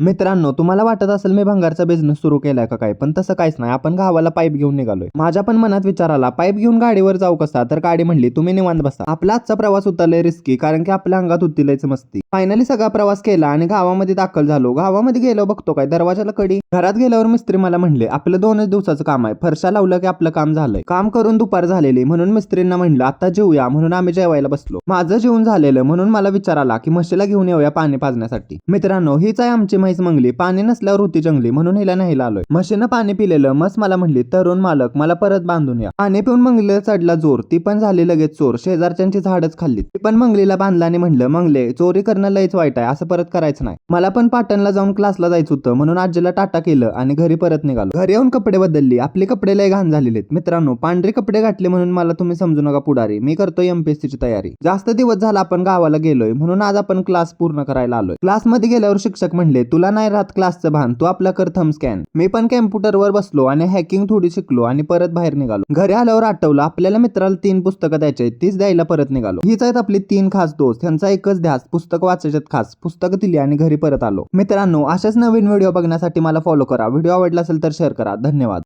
मित्रांनो तुम्हाला वाटत असेल मी भंगारचा बिझनेस सुरू केलाय का काय पण तसं काहीच नाही. आपण गावाला पाईप घेऊन निघालोय. माझ्या पण मनात विचार आला पाईप घेऊन गाडीवर जाऊ कसा? तर गाडी म्हणली तुम्ही निवांत बसा. आपला आजचा प्रवास होता लय रिस्की कारण की आपल्या अंगात होती लयच मस्ती. फायनली सगळा प्रवास केला आणि गावामध्ये दाखल झालो. गावामध्ये गेलो बघतो काय दरवाजाला कडी. घरात गेल्यावर मिस्त्री मला म्हणले आपलं दोनच दिवसाचं काम आहे. फरशा लावलं की आपलं काम झालंय. काम करून दुपार झालेली. म्हणून मिस्त्रींना म्हणलं आता जेऊया. म्हणून आम्ही जेवायला बसलो. माझं जेवण झालेलं म्हणून मला विचार आला की म्हशीला घेऊन येऊया पाणी पाजण्यासाठी. मित्रांनो हीच आहे आमची म्हैस मंगली पाणी नसल्यावर होती जंगली म्हणून हिला न्यायला आलोय म्हशीनं पाणी पिलेलं मस मला म्हणली तरुण मालक मला परत बांधून या. पाणी पिऊन मंगलीला चढला जोर ती पण झाली लगेच चोर शेजारच्यांची झाडच खाल्ली ती पण मंगलीला बांधला आणि म्हणलं मंगले चोरी करणं लयच वाईट आहे असं परत करायचं नाही. मला पण पाटणला जाऊन क्लासला जायचं होतं म्हणून आजीला टाटा केलं आणि घरी परत निघालो. घरी येऊन कपडे बदलली आपले कपडे लय घाण झालेले आहेत मित्रांनो पांढरे कपडे घातले म्हणून मला तुम्ही समजू नका पुढारी मी करतोय एमपीएससी ची तयारी. जास्त दिवस झाला आपण गावाला गेलोय म्हणून आज आपण क्लास पूर्ण करायला आलोय. क्लासमध्ये गेल्यावर शिक्षक म्हणले तुला नाही राहत क्लासचं भान तू आपला कर थम स्कॅन मी पण कॅम्प्युटरवर बसलो आणि हॅकिंग थोडी शिकलो आणि परत बाहेर निघालो. घरी आल्यावर आठवलं आपल्याला मित्राला तीन पुस्तकं द्यायची आहेत तीच द्यायला परत निघालो. हीच आहेत आपली तीन खास दोस्त त्यांचा एकच ध्यास पुस्तक वाचायच्यात खास. पुस्तकं दिली आणि घरी परत आलो. मित्रांनो अशाच नवीन व्हिडिओ बघण्यासाठी मला फॉलो करा. व्हिडिओ आवडला असेल तर शेअर करा. धन्यवाद.